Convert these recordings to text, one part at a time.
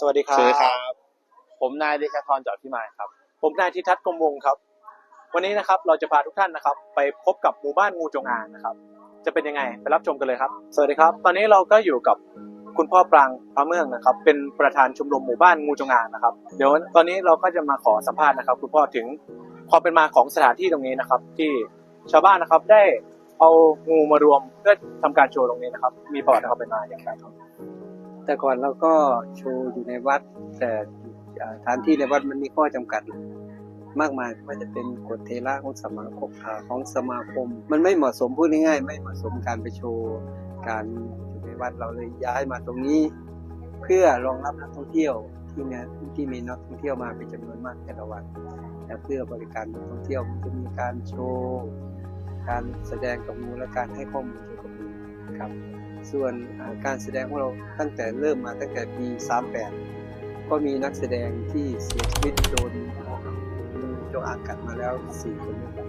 สวัสดีครับ สวัสดีครับ ผมนายเดชธรจอดพิมายครับ ผมนายทิทัศน์กรมวงศ์ครับ วันนี้นะครับเราจะพาทุกท่านนะครับ ไปพบกับหมู่บ้านงูจงอางนะครับ จะเป็นยังไงไปรับชมกันเลยครับ สวัสดีครับ ตอนนี้เราก็อยู่กับคุณพ่อปรางพระเมืองนะครับ เป็นประธานชมรมหมู่บ้านงูจงอางนะครับ เดี๋ยวตอนนี้เราก็จะมาขอสัมภาษณ์นะครับ คุณพ่อถึงความเป็นมาของสถานที่ตรงนี้นะครับ ที่ชาวบ้านนะครับได้เอางูมารวมเพื่อทำการโชว์ตรงนี้นะครับ มีประวัติความเป็นมาอย่างไรครับ แต่ก่อนเราก็โชว์อยู่ในวัด แต่อ่านที่ในวัดมันมีข้อจำกัด มากมายไม่ว่าจะเป็นกฎเทระของสมาคมของสมาคม มันไม่เหมาะสมพูดง่ายๆไม่เหมาะสมการไปโชว์การอยู่ในวัดเราเลยย้ายมาตรงนี้ เพื่อรองรับนักท่องเที่ยวที่มีที่มีนักท่องเที่ยวมาเป็นจำนวนมากแต่ละวันและเพื่อบริการนักท่องเที่ยวจะมีการโชว์การแสดงกับงูและการให้ข้อมูลเกี่ยวกับงูครับ ส่วนอ่าการแสดงของเราตั้งแต่เริ่มมาตั้งแต่ปี 38 ก็มีนักแสดงที่เสียชีวิตโดนงูจงอางกัดมาแล้ว 4 คนด้วยกัน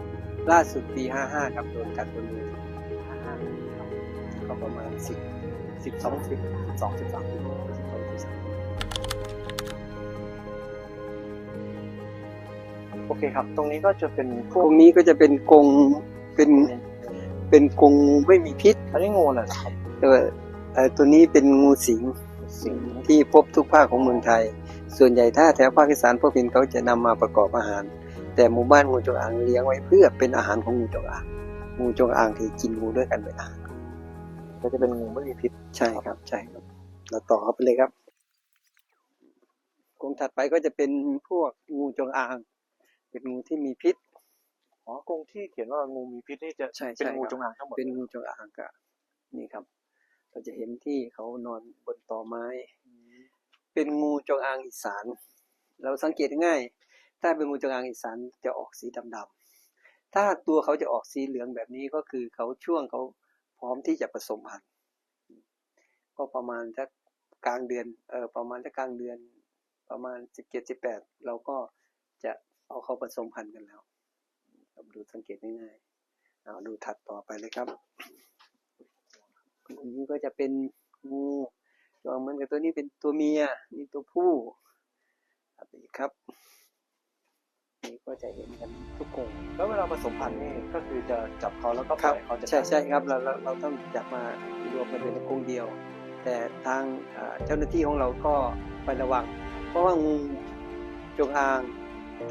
ล่าสุดปี 55 ครับโดนกัดตัวนี้55ครับก็ประมาณ 10 12 10 12 13ปี12 13โอเคครับ ตรงนี้ก็จะเป็นพตวรกงนี้ก็จะเป็นกรงเป็นเป็นกรงงูไม่มีพิษอันนี้งูอะไรครับ เออเอ่อตัวนี้เป็นงูสิงสิงที่พบทุกภาคของเมืองไทย ส่วนใหญ่ถ้าแถวภาคอีสานพวกพินเขาจะนำมาประกอบอาหาร แต่หมู่บ้านงูจงอางเลี้ยงไว้เพื่อเป็นอาหารของงูจงอาง งูจงอางที่กินงูด้วยกันเป็นอาหารก็จะเป็นงูไม่มีพิษใช่ครับใช่ครับเราต่อเข้าไปเลยครับกรงถัดไปก็จะเป็นพวกงูจงอาง เป็นงูที่มีพิษอ๋อกรงที่เขียนว่างูมีพิษนี่จะใช่เป็นใช่งูครับจงอางทั้งหมดเป็นงูจงอางก็นี่ครับ เราจะเห็นที่เขานอนบนตอไม้ เป็นงูจงอางอีสาน เราสังเกตง่าย ถ้าเป็นงูจงอางอีสานจะออกสีดำๆถ้าตัวเขาจะออกสีเหลืองแบบนี้ก็คือเขาช่วงเขาพร้อมที่จะผสมพันธุ์ก็ประมาณสักกลางเดือนเออประมาณสักกลางเดือน ประมาณสิบเจ็ดสิบแปดเราก็จะเอาเขาผสมพันธุ์กันแล้วเราดูสังเกตง่ายๆเอาดูถัดต่อไปเลยครับ อันนี้ก็จะเป็นงูจอมเหมือนกับตัวนี้เป็นตัวเมียนี่ตัวผู้ครับนี่ครับนี่ก็จะเห็นกันทุกกรงแล้วเวลาผสมพันธุ์นี่ก็คือจะจับเขาแล้วก็ปครัล่บอยเขาจะใช่ใช่ครับเราเราเราต้องจับมารวมกันเป็นในกรงเดียว แต่ทางอ่าเจ้าหน้าที่ของเราก็ไประวัง เพราะว่างูจงอาง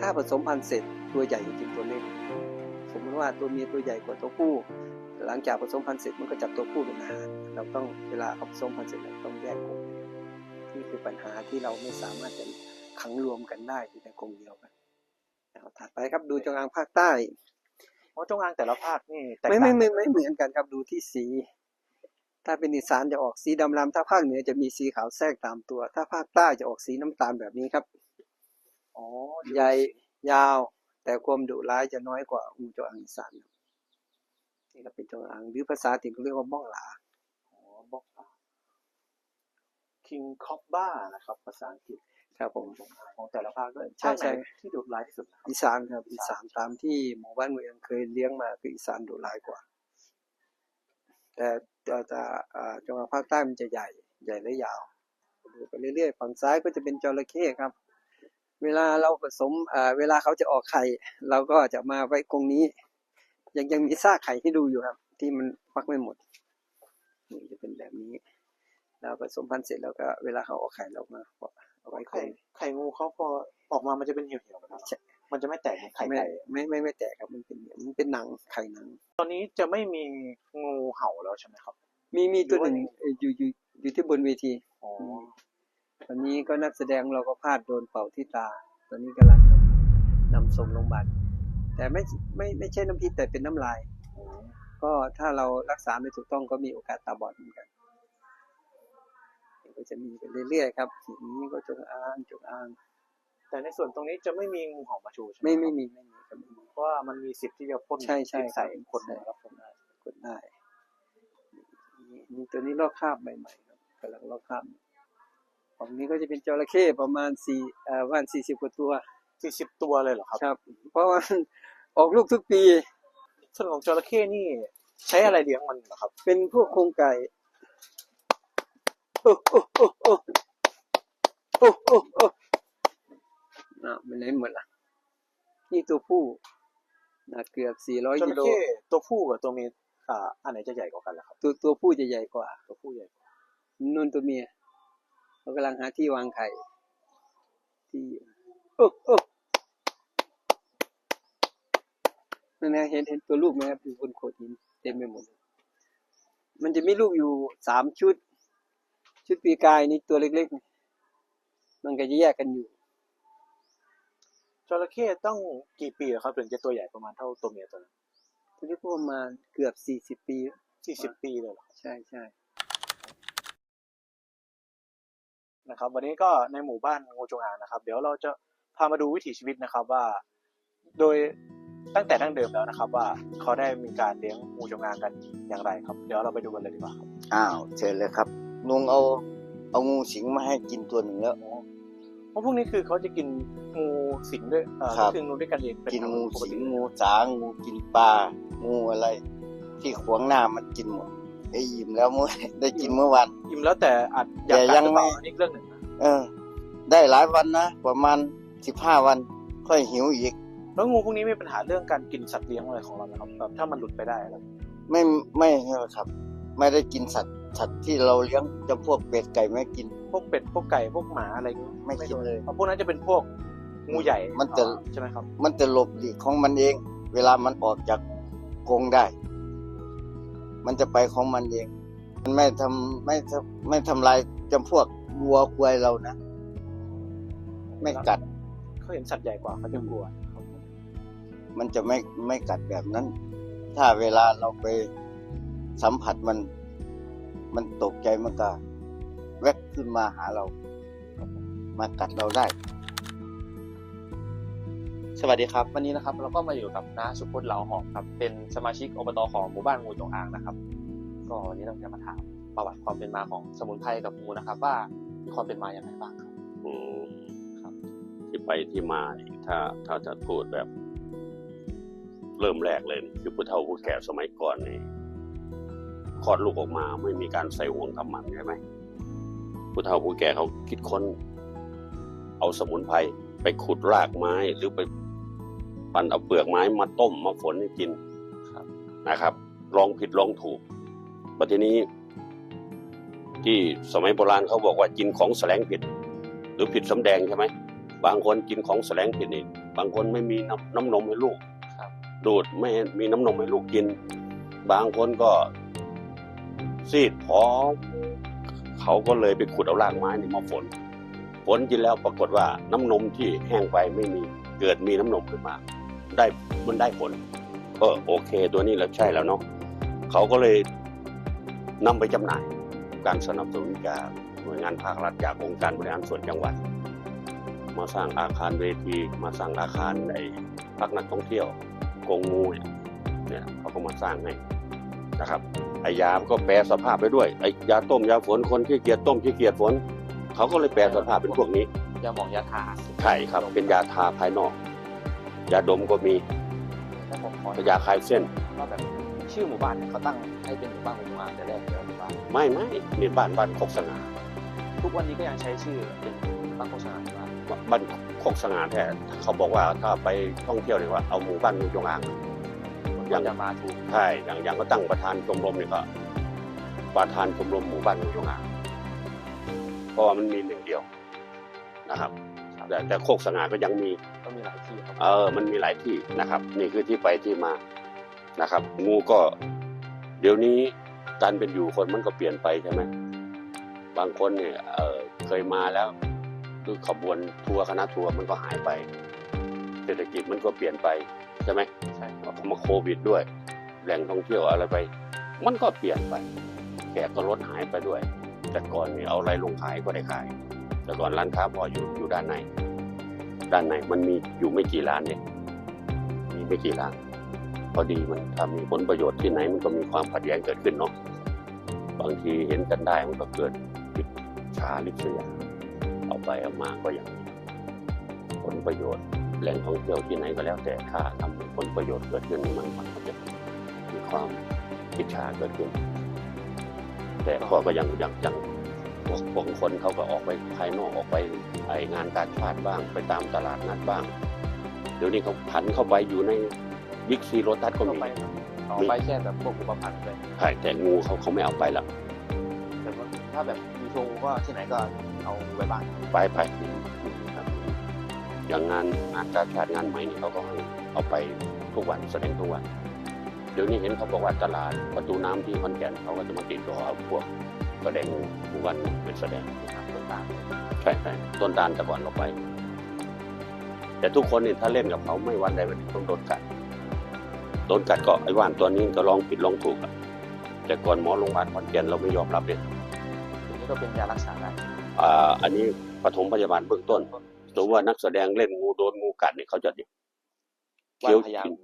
ถ้าผสมพันธุ์เสร็จตัวใหญ่จะกินตัวเล็กสมมติว่าตัวเมียตัวใหญ่กว่าตัวผู้ หลังจากผสมพันธุ์เสร็จมันก็จับตัวผู้เป็นอาหาร เราต้องเวลาเขาผสมพันธุ์เสร็จเราต้องแยกกรงนี่คือปัญหาที่เราไม่สามารถจะขังรวมกันได้อยู่ในกรงเดียวกันเอาถัดไปครับดูจงอางภาคใต้เพราะจงอางแต่ละภาคนี่แตกไม่ต่างไม่กันไม่ไม่เหมือนกันครับดูที่สี ถ้าเป็นอีสานจะออกสีดำรำถ้าภาคเหนือจะมีสีขาวแทรกตามตัว ถ้าภาคใต้จะออกสีน้ำตาลแบบนี้ครับอ๋อใหญ่ยาว แต่ความดุร้ายจะน้อยกว่างูจงอางอีสานครับ นี่ก็เป็นจงอางหรือภาษาถิ่นเขาเรียกว่าบ้องหลาอ๋อบอกคิงคอบบ้านะครับ ภาษาอังกฤษครับผมจงอางของแต่ละภาคด้วยใช่ภาคไหนใช่ที่ดุร้ายที่สุดนะครับอีสานครับอีสานตามที่หมู่บ้านเมืองเคยเลี้ยงมาคืออีสานดุร้ายกว่า แต่แต่แต่อ่าจังหวัดภาคใต้มันจะใหญ่ใหญ่และยาวดูไปเรื่อยๆ ฝั่งซ้ายก็จะเป็นจระเข้ครับ เวลาเราผสมอ่าเวลาเขาจะออกไข่เราก็จะมาไว้กรงนี้ ยังยังมีซากไข่ให้ดูอยู่ครับ ที่มันฟักไม่หมดนี่จะเป็นแบบนี้เราผสมพันธุ์เสร็จแล้วก็เวลาเขาออกไข่เรามาเอาไว้กรไข่งไข่งูเขาพอออกมามันจะเป็นเหี่ยวๆนะครับใช่มันจะไม่แตกเหมือนไข่ไม่ไก่ไม่ไม่ไม่แตกครับมันเป็นมันเป็นหนังไข่หนัง ตอนนี้จะไม่มีงูเห่าแล้วใช่ไหมครับ มีมีตัวหนึ่งหรือว่าเอ่ออยู่อยู่อยู่ที่บนเวทีอ๋อตอนนี้ก็นักแสดงเราก็พลาดโดนเป่าที่ตา ตอนนี้กำลังนำส่งโรงพยาบาล แต่ไม่ไม่ไม่ใช่น้ำพิษแต่เป็นน้ำลาย ก็ถ้าเรารักษาไม่ถูกต้องก็มีโอกาสตาบอดเหมือนกันก็จะมีไปเรื่อยๆครับทีนี้ก็จงอางจงอาง แต่ในส่วนตรงนี้จะไม่มีงูเห่ามาชูใช่ไหมไม่ครับไม่มีไม่มีครับไม่มีเพราะว่ามันมีสิทธิ์ที่จะพ่นใช่ใช่พิษใส่ครับคนใช่นะครับผมได้กดได้นี่นี่ตัวนี้ลอกคราบใหม่ๆครับกำลังลอกคราบฝั่งนี้ก็จะเป็นจระเข้ประมาณสี่เอ่อประมาณสี่สิบกว่าตัวสี่สิบตัวเลยเหรอครับครับ เพราะว่า ออกลูกทุกปี ส่วนของจระเข้นี่ใช้อะไรเลี้ยงมันเหรอครับ เป็นพวกโครงไก่โอ้โอ้โอ้โอ้โอ้โอ้โอ้น่ะมันไหนหมดล่ะ นี่ตัวผู้หนักเกือบจ400ระกิโลเข้ตัวผู้กับตัวเมียอ่าอันไหนจะใหญ่กว่ากันล่ะครับ ตัวตัวผู้จะใหญ่กว่า ตัวผู้ใหญ่กว่านุ่นตัวเมียเขากำลังหาที่วางไข่ที่โอ้โอ้ นั่นนะเห็นเห็นตัวลูกไหมครับอยู่บนโขดหินเต็มไปหมดเลยมันจะมีลูกอยู่สามชุด ชุดปีกายนี่ตัวเล็กๆนี่มันก็จะแยกกันอยู่จระเข้ต้องกี่ปีอะครับถึงจะตัวใหญ่ประมาณเท่าตัวเมียตัวนั้นตัวนี้ก็ประมาณเกือบสี่สิบ40ปีแล้วสี่สิบปีเลยเหรอใช่ใช่นะครับ วันนี้ก็ในหมู่บ้านงูจงอางนะครับ เดี๋ยวเราจะพามาดูวิถีชีวิตนะครับว่า โดย ตั้งแต่ดั้งเดิมแล้วนะครับ ว่าเขาได้มีการเลี้ยงงูจงอางกันอย่างไรครับ เดี๋ยวเราไปดูกันเลยดีกว่าครับอ้าวเชิญเลยครับลุงเอาเอางูสิงมาให้กินตัวหนึ่งแล้วเพราะพวกนี้คือเขาจะกินงูสิงด้วยเอ่อครับ คืองูด้วยกันเองเป็นกินงูปกสิติงงูสางงูกินปลางูอะไร ที่ขวางหน้ามันกินหมดไอ้ยิ้มแล้วเมื่อ ได้กินเมื่อวัน อิ่มแล้วแต่อาจอยากแต่กัดยังหรือเปล่าไม่ อันนี้เรื่องหนึ่งนะเออ ได้หลายวันนะประมาณสิบห้าวัน ค่อยหิวอีก แล้วงูพวกนี้มีปัญหาเรื่องการกินสัตว์เลี้ยงอะไรของเราไหมครับแบบถ้ามันหลุดไปได้อะไรไม่ไม่ใช่ครับ ไม่ได้กินสัตว์สัตว์ที่เราเลี้ยงจำพวกเป็ดไก่ไม่กิน พวกเป็ดพวกไก่พวกหมาอะไรอย่างงี้ไม่กินโดเลยพราะพวกนั้นจะเป็นพวกงูใหญ่มันจะอ่าใช่ไหมครับ มันจะหลบหลีกของมันเอง เวลามันออกจากกรงได้ มันจะไปของมันเอง มันไม่ทำไม่ทำไม่ทำลายจำพวกวัวควายเรานะ ไม่กัดเขาเห็นสัตว์ใหญ่กว่าเขาจะกลัวครับ มันจะไม่ไม่กัดแบบนั้น ถ้าเวลาเราไปสัมผัสมัน มันตกใจมันก็แวบขึ้นมาหาเรา มากัดเราได้ สวัสดีครับ วันนี้นะครับ เราก็มาอยู่กับน้าสุพจน์เหลาหอมครับ เป็นสมาชิกอบตของหมู่บ้านงูจงอางนะครับ ก็วันนี้เราจะมาถามประวัติความเป็นมาของสมุนไพรกับงูนะครับ ว่ามีความเป็นมาอย่างไรบ้างครับอืมครับที่ไปที่มาถ้าถ้าจะพูดแบบ เริ่มแรกเลยนี่คือผู้เฒ่าผู้แก่สมัยก่อนนี่คลอดลูกออกมาไม่มีการใส่ห่วงทำมันใช่ไหมผู้เฒ่าผู้แก่เขาคิดค้น เอาสมุนไพรไปขุดรากไม้หรือไปปั่นเอาเปลือกไม้มาต้มมาฝนให้กินครับนะครับ ลองผิดลองถูกปัจจุนี้ ที่สมัยโบราณเขาบอกว่ากินของแสลงผิด หรือผิดสำแดงใช่ไหมบางคนกินของแสลงผิดนี่บางคนไม่มีน้ำน้ำนมให้ลูกครับ ดูดไม่ให้มีน้ำนมให้ลูกกิน บางคนก็ซีดผอมเขาก็เลยไปขุดเอารากไม้นี่มาฝน ฝนกินแล้วปรากฏว่าน้ำนมที่แห้งไปไม่มีเกิดมีน้ำนมขึ้นมา ได้มันได้ผลเออโอเค ตัวนี้เราใช่แล้วเนาะเขาก็เลยนำไปจำหน่าย การสนับสนุนจากหน่วยงานภาครัฐจากองค์การบริหารส่วนจังหวัด มาสร้างอาคารเวที มาสร้างอาคารในพักนักท่องเที่ยว กงงูเนี่ยเนี่ยเขาก็มาสร้างให้นะครับไอยาก็แปลสภาพไปด้วยไอยาต้มยาฝนคนที่เกียจต้มที่เกียจฝนเขาก็เลยแปลสภาพเป็นพวกนี้ยาหมองยาทาใช่ครับเป็นยาทาภายนอก ยาดมก็มีถ้าผมขอยาคลายเส้นว่าแบบชื่อหมู่บ้านเนี่ยเขาตั้งให้เป็นหมู่บ้านงูจงอางแต่แรกเลยหรือเปล่าไม่ไม่นี่บ้านบ้านโคกสง่าทุกวันนี้ก็ยังใช้ชื่อเป็นบ้านโฆษณาอยู่ว่า บ้านโคกสง่าแท้เขาบอกว่าถ้าไปท่องเที่ยวเนี่ยว่าเอาหมู่บ้านงูจงอางยังจะมาถูกใช่อย่างอย่างก็ตั้งประธานชมรมนี่ก็ประธานชมรมหมู่บ้านงูจงอางเพราะว่ามันมีหนึ่งเดียวนะครับแต่แต่โคกสง่าก็ยังมีก็มีหลายที่ครับเออมันมีหลายที่นะครับ นี่คือที่ไปที่มานะครับ งูก็ เดี๋ยวนี้การเป็นอยู่คนมันก็เปลี่ยนไปใช่ไหมบางคนเนี่ยเออเคยมาแล้ว คือขบวนทัวร์คณะทัวร์มันก็หายไป เศรษฐกิจมันก็เปลี่ยนไปใช่ไหมใช่ครับมาโควิดด้วย แหล่งท่องเที่ยวอะไรไป มันก็เปลี่ยนไป แขกก็ลดหายไปด้วย แต่ก่อนนี่เอาอะไรลงขายก็ได้ขาย แต่ก่อนร้านค้าพออยู่อยู่ด้านใน ด้านในมันมีอยู่ไม่กี่ร้านเนี่ยมีไม่กี่ร้านพอดีมันถ้ามีผลประโยชน์ที่ไหนมันก็มีความขัดแย้งเกิดขึ้นเนาะบางทีเห็นกันได้มันก็เกิดปิดชาลิษยาเอา ไปเอามาก็อย่างนี้ผลประโยชน์แหล่งท่องเที่ยวที่ไหนก็แล้วแต่ถ้าทำให้ผลประโยชน์เกิดขึ้นมันมันก็จะมีความอิจฉาเกิดขึ้น แต่ก็ก็ยังยังยังพวกพวกคนเขาก็ออกไปภายนอกออกไปไองานการชาติบ้าง ไปตามตลาดนัดบ้าง เดี๋ยวนี้เขาผันเข้าไปอยู่ในบิ๊กซีโรตัสก็ก็มีไปเอาไปแค่แบบพวกอุปพันธ์เลยใช่แต่งูเขาเขาไม่เอาไปละแต่ว่าถ้าแบบมีโชว์ก็ที่ไหนก็ เอาไว้บ้านไปไปครับอย่างงานงานการชาติงานใหม่นี่เขาก็ให้เอาไปทุกวันแสดงทุกวันเดี๋ยวนี้เห็นเขาบอกว่าตลาดประตูน้ำที่ขอนแก่นเขาก็จะมาติดต่อเอาพวกแสดงทุกวันเป็นแสดงต่างใช่ใช่ต้นตาลแต่ก่อนเราไป แต่ทุกคนนี่ถ้าเล่นกับเขาไม่วันใดวันหนึ่งต้องโดนกัดโดนกัดก็ไอ้ว่านตัวนี้ก็ลองผิดลองถูกอะแต่ก่อนหมอโรงพยาบาลขอนแก่นเราไม่ยอมรับเลยๆทีนี้ก็เป็นยารักษาได้ อ่าอันนี้ปฐมพยาบาลเบื้องต้นสมมติว่านักแสดงเล่นงูโดนงูกัดเนี่ยเขาจะว่าเคี้ยวพยายามกิน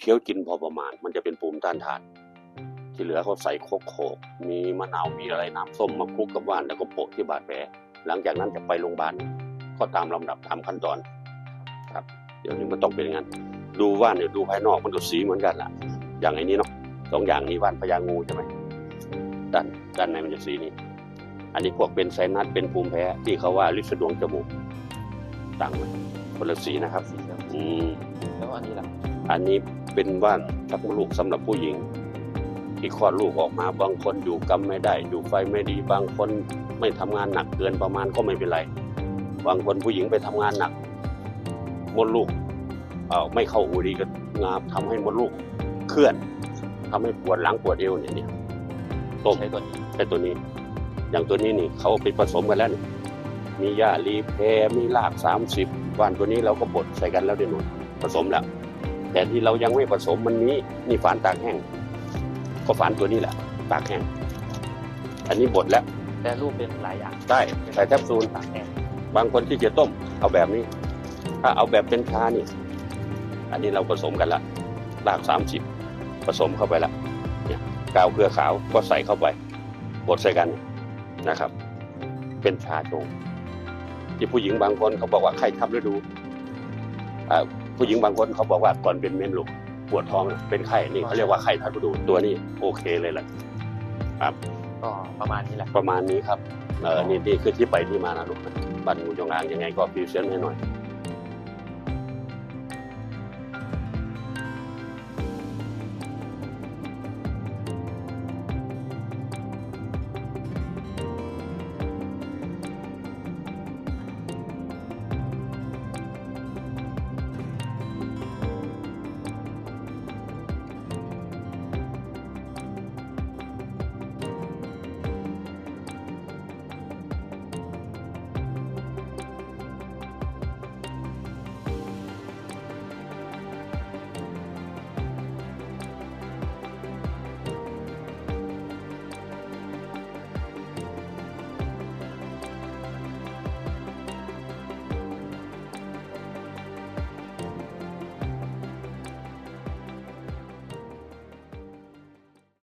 เคี้ยวกินพอประมาณ มันจะเป็นภูมิต้านทาน ที่เหลือเขาใส่โคกโขกมีมะนาวมีอะไรน้ำส้มมาคลุกกับว่านแล้วก็โปะที่บาดแผลหลังจากนั้นจะไปโรงพยาบาลก็ตามลำดับตามขั้นตอน ครับ เดี๋ยวนี้มันต้องเป็นอย่างนั้นดูว่านเนี่ยดูภายนอกมันก็สีเหมือนกันล่ะอย่างไอ้นี้เนาะสองอย่างนี้ว่านพญางูใช่ไหมด้านด้านในมันจะสีนี้ อันนี้พวกเป็นไซนัสเป็นภูมิแพ้ที่เขาว่าลินสะดวงจมูกต่างกันคนละสีนะครับสีเขียวอืมแล้วอันนี้ล่ะอันนี้เป็นว่านชักมดลูกสำหรับผู้หญิง ที่คลอดลูกออกมาบางคนอยู่กรรมไม่ได้อยู่ไฟไม่ดีบางคนไม่ทำงานหนักเกินประมาณก็ไม่เป็นไร บางคนผู้หญิงไปทำงานหนักมดลูกเอ่อไม่เข้าอูดีก็งาบทำให้มดลูกเคลื่อนทำให้ปวดหลังปวดเอวเนี่ยเนี่ยต้มใช้ตัวนี้ใช้ตัวนี้ อย่างตัวนี้นี่เขาไปผสมกันแล้วนี่มีหญ้าลีเพมีรากสามสิบว่านตัวนี้เราก็บดใส่กันแล้วเดี๋ยวนู้นผสมแล้ว แต่ที่เรายังไม่ผสมมันนี้นี่ฝานตากแห้ง ก็ฝานตัวนี้แหละตากแห้ง อันนี้บดแล้วแต่รูปเป็นหลายอย่างได้ใส่แคปซูลตากแห้งบางคนที่จะต้ม เอาแบบนี้ ถ้าเอาแบบเป็นชานี่ อันนี้เราผสมกันละรากสามสิบผสมเข้าไปละเนี่ยกาวเกลือขาวก็ใส่เข้าไปบดใส่กัน นะครับ เป็นชาชงที่ผู้หญิงบางคนเขาบอกว่าไข้ทับฤดูอ่าผู้หญิงบางคนเขาบอกว่าก่อนเป็นเมนลูกปวดท้องเป็นไข้นี่เขาเรียกว่าไข้ทับฤดูตัวนี้โอเคเลยแหละก็ประมาณนี้แหละประมาณนี้ครับเออนี่นี่คือที่ไปที่มานะลูกนะบ้านงูจงอางยังไงก็พรีเซนต์ให้หน่อย